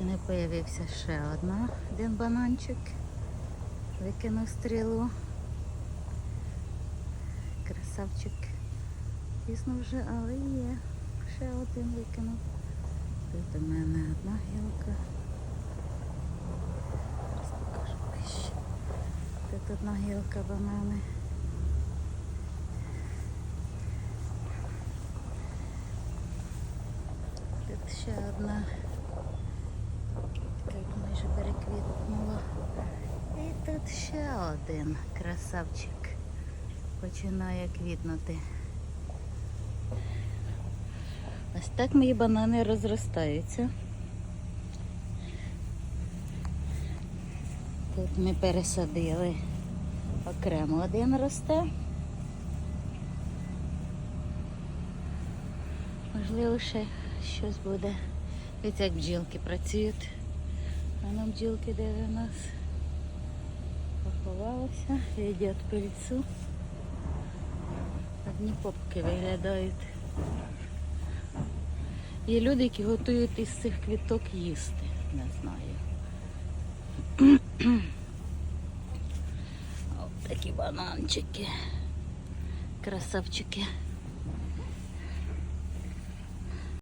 І не появився ще одна, один бананчик. Викинув стрілу. Красавчик. Пізно вже, але є. Ще один викинув. Тут у мене одна гілка. Зараз покажу ближче. Тут одна гілка банани. Тут ще одна. Так майже переквітнула. І тут ще один красавчик. Починає квітнути. Ось так мої банани розростаються. Тут ми пересадили окремо один росте. Можливо, ще щось буде. Дивіться, як бджілки працюють. А нам бджілки де у нас поховалися, їдять пильцю. Одні попки виглядають. Є люди, які готують із цих квіток їсти. Не знаю. Ось такі бананчики. Красавчики.